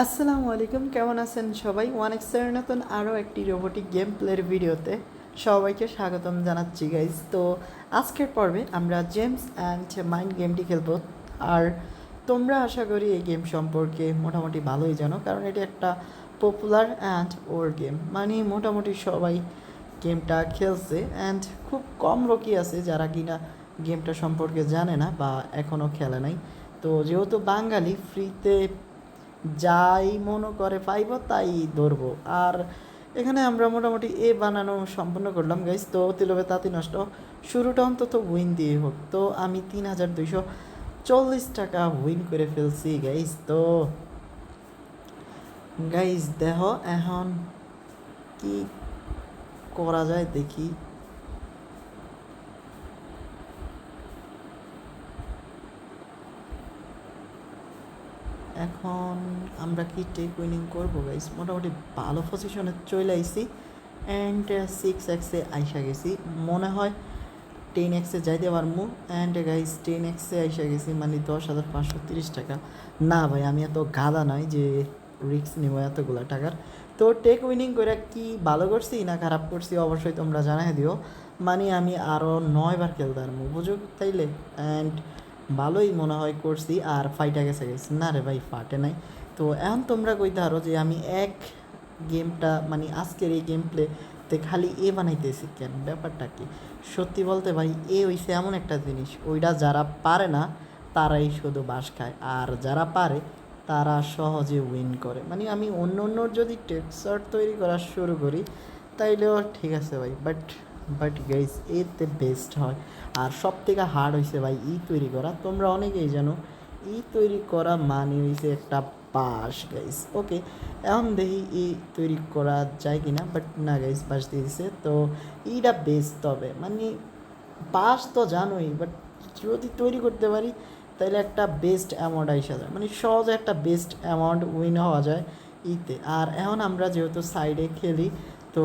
আসসালামু আলাইকুম, কেমন আছেন সবাই? ওয়ান এক্সের নতুন আরও একটি রোবোটিক গেম প্লের ভিডিওতে সবাইকে স্বাগতম জানাচ্ছি গাইজ তো আজকের পর্বে আমরা জেমস অ্যান্ড মাইন্ড গেমটি খেলব। আর তোমরা আশা করি এই গেম সম্পর্কে মোটামুটি ভালোই জানো, কারণ এটি একটা পপুলার অ্যান্ড ওর গেম মানে মোটামুটি সবাই গেমটা খেলছে অ্যান্ড খুব কম লোকই আছে যারা কিনা গেমটা সম্পর্কে জানে না বা এখনও খেলে নাই। তো যেহেতু বাঙালি ফ্রিতে যাই মনে করে পাইব, তাই ধরবো। আর এখানে আমরা মোটামুটি এ বানানো সম্পূর্ণ করলাম গাইজ তো তিলবে তাঁতি নষ্ট। শুরুটা অন্তত উইন দিয়ে হোক। তো আমি তিন হাজার দুইশো চল্লিশ টাকা উইন করে ফেলছি গাইজ তো গাইজ দেহ এখন কি করা যায় দেখি। এখন আমরা কি টেক উইনিং করব গাইস মোটামুটি ভালো পজিশনে চলে আইছি। অ্যান্ড সিক্স এক্সে আইসা গেছি। মনে হয় টেন এক্সে যাইতে পারব অ্যান্ড গাইস টেন এক্সে আইসা গেছি মানে দশ হাজার পাঁচশো তিরিশ টাকা। না ভাই, আমি এত গাদা নয় যে রিক্স নেব এতগুলো টাকার। তো টেক উইনিং করে কি ভালো করছি না খারাপ করছি অবশ্যই তোমরা জানাই দিও। মানে আমি আরও নয়বার খেলতে পারব বুঝো তাইলে? অ্যান্ড ভালোই মনে হয় করছি, আর ফাইটা গেছে গেছে। না রে ভাই, ফাটে নাই। তো এখন তোমরা কইতে ধরো যে আমি এক গেমটা মানে আজকের এই গেম প্লেতে খালি এ বানাইতেছি কেন? ব্যাপারটা কি? সত্যি বলতে ভাই, এ হইছে এমন একটা জিনিস। ওইটা যারা পারে না, তারাই শুধু বাস খায়। আর যারা পারে, তারা সহজে উইন করে। মানে আমি অন্য অন্য যদি টেক্সচার তৈরি করা শুরু করি, তাইলেও ঠিক আছে ভাই। বাট বাট গাইস এতে বেস্ট হয়। আর সব থেকে হার্ড হয়েছে ভাই, ই তৈরি করা। তোমরা অনেকেই জানো, ই তৈরি করা মানে হয়েছে একটা বাস গাইস ওকে এখন দেখি ই তৈরি করা যায় কি না বাট না গাইস বাস দিয়ে দিছে। তো ইটা বেস্ট তবে মানে বাস তো জানোই বাট যদি তৈরি করতে পারি, তাহলে একটা বেস্ট অ্যামাউন্ট আসা যায়। মানে সহজে একটা বেস্ট অ্যামাউন্ট উইন হওয়া যায় ইতে। আর এখন আমরা যেহেতু সাইডে খেলি তো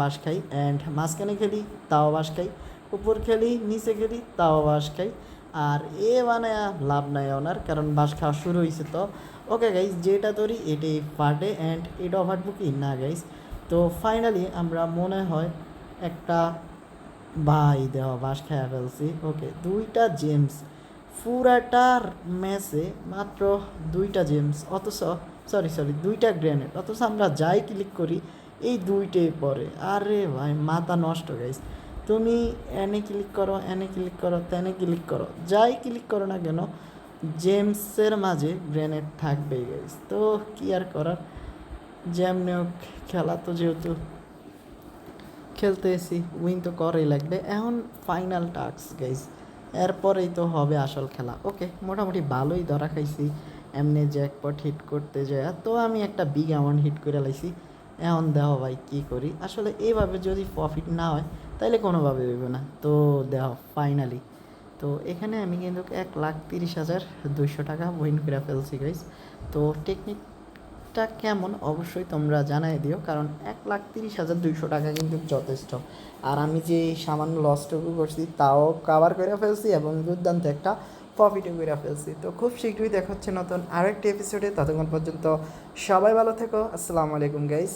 বাস খাই অ্যান্ড মাঝখানে খেলি, তাও বাস খাই। উপর খেলি, নিচে খেলি, তাও বাস খাই। আর এ মানে লাভ নাই ওনার, কারণ বাস খাওয়া শুরু হয়েছে তো। ওকে গাইজ যেটা ধরি এটাই ফাটে অ্যান্ড এটাও ফাটবো কি না গাইজ তো ফাইনালি আমরা মনে হয় একটা ভাই দেহ বাস খাইয়া ফেলছি। ওকে দুইটা জেমস পুরাটার ম্যাচে মাত্র দুইটা জেমস অথচ সরি সরি দুইটা গ্রেনেড অথচ আমরা যাই ক্লিক করি এই দুইটাই পরে। আরে ভাই, মাথা নষ্ট গাইস তুমি এনে ক্লিক করো, এনে ক্লিক করো, তেনে ক্লিক করো। যাই ক্লিক করো না কেন জেমসের মাঝে গ্রেনেড থাকবেই গাইস তো কি আর করার? যেমনি খেলা তো যেহেতু খেলতে এসি উইন তো করেই লাগবে। এখন ফাইনাল টাস্ক গাইস এরপরেই তো হবে আসল খেলা। ওকে মোটামুটি ভালোই ধরা খাইছি। এমনি জ্যাকপট হিট করতে যায়। তো আমি একটা বিগ অ্যামাউন্ট হিট করে লাইছি। এখন দেহ ভাই কী করি? আসলে এইভাবে যদি প্রফিট না হয় তাহলে কোনোভাবে হইবে না। তো দেহ ফাইনালি তো এখানে আমি কিন্তু এক লাখ তিরিশ হাজার দুইশো টাকা উইন করে ফেলছি গাইস তো টেকনিকটা কেমন অবশ্যই তোমরা জানাই দিও, কারণ এক লাখ তিরিশ হাজার দুইশো টাকা কিন্তু যথেষ্ট। আর আমি যে সামান্য লসটুকু করছি, তাও কাভার করে ফেলছি এবং দুর্দান্ত একটা প্রফিটও ফেলছি তো খুব শীঘ্রই দেখা হচ্ছে নতুন আরেকটি এপিসোডে ততক্ষণ পর্যন্ত সবাই ভালো থেকো। আসসালামু আলাইকুম গাইস